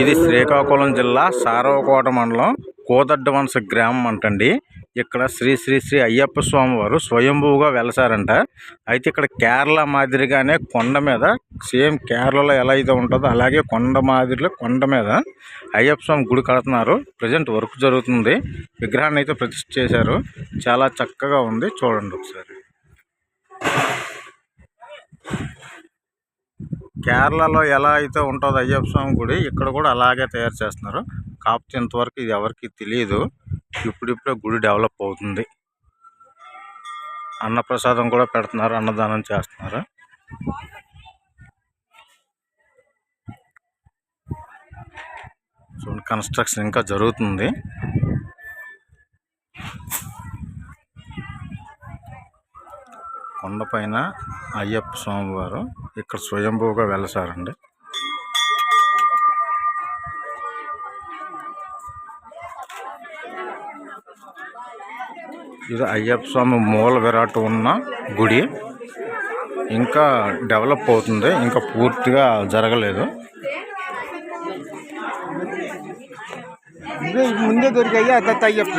ఇది శ్రీకాకుళం జిల్లా సారవకోట మండలం కోదడ్డవలస గ్రామం అంటండి. ఇక్కడ శ్రీ శ్రీ శ్రీ అయ్యప్ప స్వామి వారు స్వయంభూగా వెలసారంట. అయితే ఇక్కడ కేరళ మాదిరిగానే కొండ మీద సేమ్ కేరళలో ఎలా అయితే ఉంటుందో అలాగే కొండ మాదిరిలో కొండ మీద అయ్యప్ప స్వామి గుడి కడుతున్నారు. ప్రజెంట్ వర్క్ జరుగుతుంది. విగ్రహాన్ని అయితే ప్రతిష్ఠ చేశారు. చాలా చక్కగా ఉంది. చూడండి ఒకసారి. కేరళలో ఎలా అయితే ఉంటుందో అయ్యప్ప స్వామి గుడి ఇక్కడ కూడా అలాగే తయారు చేస్తున్నారు. కాకపోతే ఇంతవరకు ఇది ఎవరికి తెలియదు ఇప్పుడిప్పుడే గుడి డెవలప్ అవుతుంది. అన్నప్రసాదం కూడా పెడుతున్నారు అన్నదానం చేస్తున్నారు. చూడండి కన్స్ట్రక్షన్ ఇంకా జరుగుతుంది. కొండపైన అయ్యప్ప స్వామివారు ఇక్కడ స్వయంభూగా వెలసారండి ఇది అయ్యప్ప స్వామి మూల విరాట్ ఉన్న గుడి. ఇంకా డెవలప్ అవుతుంది. ఇంకా పూర్తిగా జరగలేదు. ముందే దొరికాయి. అయ్యప్ప.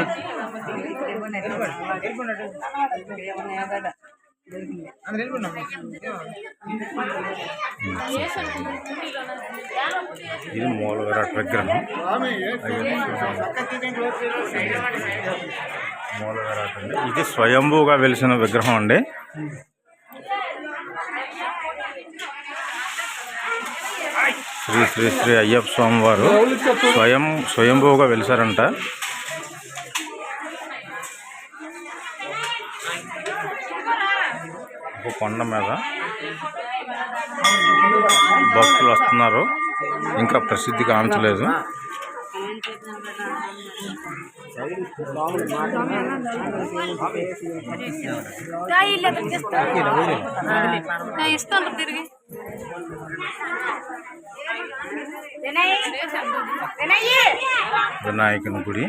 ఇది మూల విరాట్ విగ్రహం. మూల విరాట్ అండి ఇది స్వయంభూగా వెలిసిన విగ్రహం అండి. శ్రీ శ్రీ శ్రీ అయ్యప్ప స్వామి వారు స్వయం స్వయంభూగా వెలిసారంట ఒక కొండ మీద భక్తులు వస్తున్నారు. ఇంకా ప్రసిద్ధి కాంచలేదు ఇస్తాను తిరిగి వినాయకుని గుడి.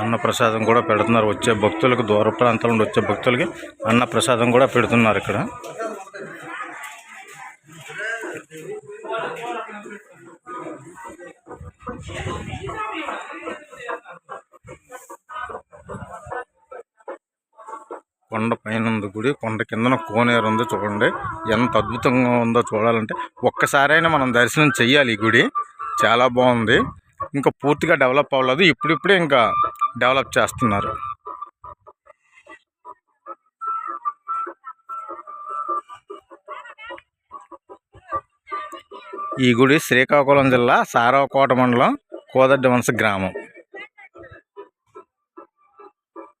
అన్న ప్రసాదం కూడా పెడుతున్నారు. వచ్చే భక్తులకు దూర ప్రాంతాల నుండి వచ్చే భక్తులకి అన్న ప్రసాదం కూడా పెడుతున్నారు ఇక్కడ. కొండ పైన ఉంది గుడి కొండ కిందన కోనేరు ఉంది చూడండి. ఎంత అద్భుతంగా ఉందో చూడాలంటే ఒక్కసారైనా మనం దర్శనం చేయాలి ఈ గుడి. చాలా బాగుంది. ఇంకా పూర్తిగా డెవలప్ అవ్వలేదు. ఇప్పుడిప్పుడే ఇంకా డెవలప్ చేస్తున్నారు. ఈ గుడి శ్రీకాకుళం జిల్లా సారవకోట మండలం కోదడ్డి వంశ గ్రామం.